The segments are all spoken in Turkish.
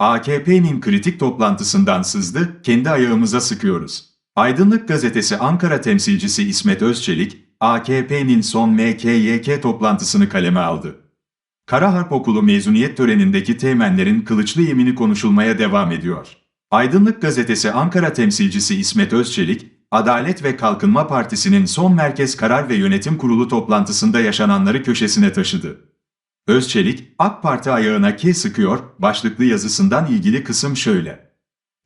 AKP'nin kritik toplantısından sızdı, kendi ayağımıza sıkıyoruz. Aydınlık Gazetesi Ankara temsilcisi İsmet Özçelik, AKP'nin son MKYK toplantısını kaleme aldı. Kara Harp Okulu mezuniyet törenindeki teğmenlerin kılıçlı yemini konuşulmaya devam ediyor. Aydınlık Gazetesi Ankara temsilcisi İsmet Özçelik, Adalet ve Kalkınma Partisi'nin son Merkez Karar ve Yönetim Kurulu toplantısında yaşananları köşesine taşıdı. Özçelik, AK Parti ayağına K sıkıyor, başlıklı yazısından ilgili kısım şöyle.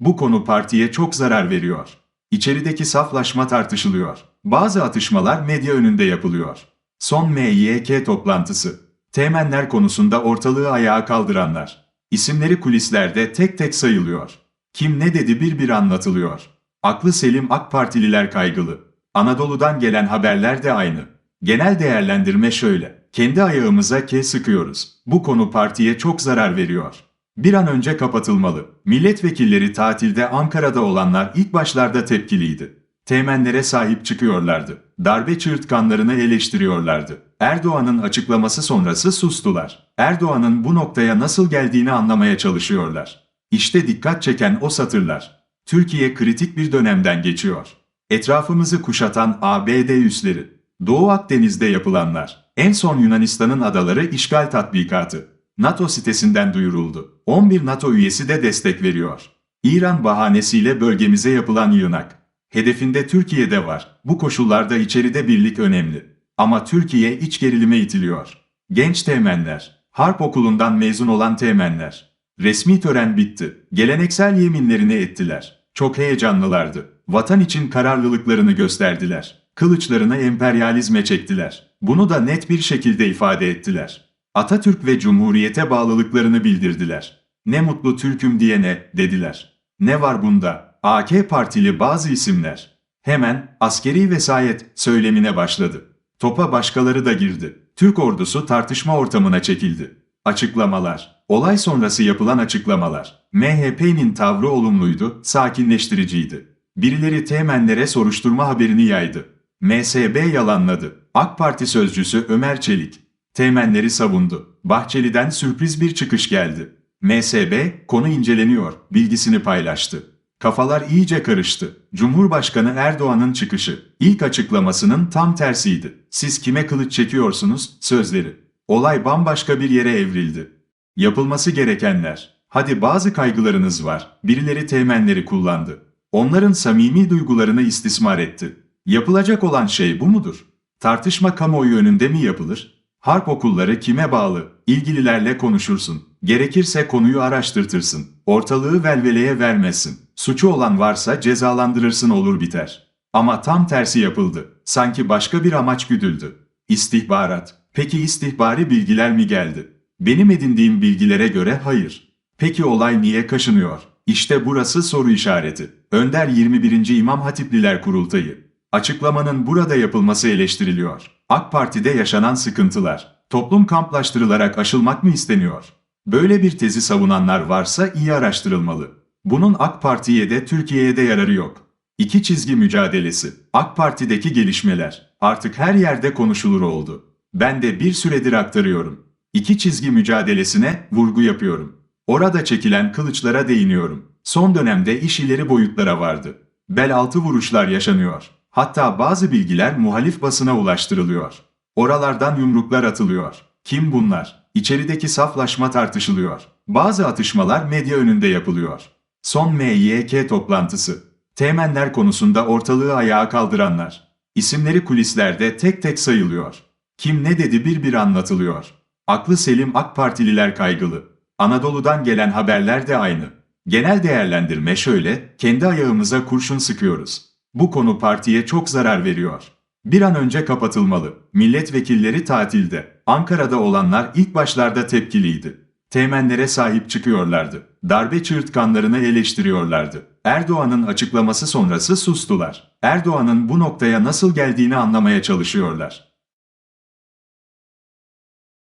Bu konu partiye çok zarar veriyor. İçerideki saflaşma tartışılıyor. Bazı atışmalar medya önünde yapılıyor. Son MYK toplantısı. Temenler konusunda ortalığı ayağa kaldıranlar. İsimleri kulislerde tek tek sayılıyor. Kim ne dedi bir bir anlatılıyor. Aklı selim AK Partililer kaygılı. Anadolu'dan gelen haberler de aynı. Genel değerlendirme şöyle. Kendi ayağımıza ke sıkıyoruz. Bu konu partiye çok zarar veriyor. Bir an önce kapatılmalı. Milletvekilleri tatilde Ankara'da olanlar ilk başlarda tepkiliydi. Temenlere sahip çıkıyorlardı. Darbe çığırtkanlarını eleştiriyorlardı. Erdoğan'ın açıklaması sonrası sustular. Erdoğan'ın bu noktaya nasıl geldiğini anlamaya çalışıyorlar. İşte dikkat çeken o satırlar. Türkiye kritik bir dönemden geçiyor. Etrafımızı kuşatan ABD üsleri, Doğu Akdeniz'de yapılanlar, en son Yunanistan'ın adaları işgal tatbikatı, NATO sitesinden duyuruldu. 11 NATO üyesi de destek veriyor. İran bahanesiyle bölgemize yapılan yığınak. Hedefinde Türkiye'de var. Bu koşullarda içeride birlik önemli. Ama Türkiye iç gerilime itiliyor. Genç teğmenler, harp okulundan mezun olan teğmenler. Resmi tören bitti. Geleneksel yeminlerini ettiler. Çok heyecanlılardı. Vatan için kararlılıklarını gösterdiler. Kılıçlarını emperyalizme çektiler. Bunu da net bir şekilde ifade ettiler. Atatürk ve Cumhuriyete bağlılıklarını bildirdiler. Ne mutlu Türk'üm diyene dediler. Ne var bunda? AK Partili bazı isimler. Hemen askeri vesayet söylemine başladı. Topa başkaları da girdi. Türk ordusu tartışma ortamına çekildi. Açıklamalar. Olay sonrası yapılan açıklamalar. MHP'nin tavrı olumluydu, sakinleştiriciydi. Birileri temenlere soruşturma haberini yaydı. MSB yalanladı. AK Parti sözcüsü Ömer Çelik. Temenleri savundu. Bahçeli'den sürpriz bir çıkış geldi. MSB, konu inceleniyor, bilgisini paylaştı. Kafalar iyice karıştı. Cumhurbaşkanı Erdoğan'ın çıkışı, ilk açıklamasının tam tersiydi. Siz kime kılıç çekiyorsunuz? Sözleri. Olay bambaşka bir yere evrildi. Yapılması gerekenler. Hadi bazı kaygılarınız var. Birileri temenleri kullandı. Onların samimi duygularını istismar etti. Yapılacak olan şey bu mudur? Tartışma kamuoyu önünde mi yapılır? Harp okulları kime bağlı? İlgililerle konuşursun. Gerekirse konuyu araştırtırsın. Ortalığı velveleye vermezsin. Suçu olan varsa cezalandırırsın olur biter. Ama tam tersi yapıldı. Sanki başka bir amaç güdüldü. İstihbarat. Peki istihbari bilgiler mi geldi? Benim edindiğim bilgilere göre hayır. Peki olay niye kaşınıyor? İşte burası soru işareti. Önder 21. İmam Hatipliler Kurultayı. Açıklamanın burada yapılması eleştiriliyor. AK Parti'de yaşanan sıkıntılar. Toplum kamplaştırılarak aşılmak mı isteniyor? Böyle bir tezi savunanlar varsa iyi araştırılmalı. Bunun AK Parti'ye de Türkiye'ye de yararı yok. İki çizgi mücadelesi. AK Parti'deki gelişmeler. Artık her yerde konuşulur oldu. Ben de bir süredir aktarıyorum. İki çizgi mücadelesine vurgu yapıyorum. Orada çekilen kılıçlara değiniyorum. Son dönemde iş ileri boyutlara vardı. Bel altı vuruşlar yaşanıyor. Hatta bazı bilgiler muhalif basına ulaştırılıyor. Oralardan yumruklar atılıyor. Kim bunlar? İçerideki saflaşma tartışılıyor. Bazı atışmalar medya önünde yapılıyor. Son MYK toplantısı. Temenler konusunda ortalığı ayağa kaldıranlar. İsimleri kulislerde tek tek sayılıyor. Kim ne dedi bir bir anlatılıyor. Aklı selim AK Partililer kaygılı. Anadolu'dan gelen haberler de aynı. Genel değerlendirme şöyle, kendi ayağımıza kurşun sıkıyoruz. Bu konu partiye çok zarar veriyor. Bir an önce kapatılmalı. Milletvekilleri tatilde. Ankara'da olanlar ilk başlarda tepkiliydi. Temenlere sahip çıkıyorlardı. Darbe çığırtkanlarını eleştiriyorlardı. Erdoğan'ın açıklaması sonrası sustular. Erdoğan'ın bu noktaya nasıl geldiğini anlamaya çalışıyorlar.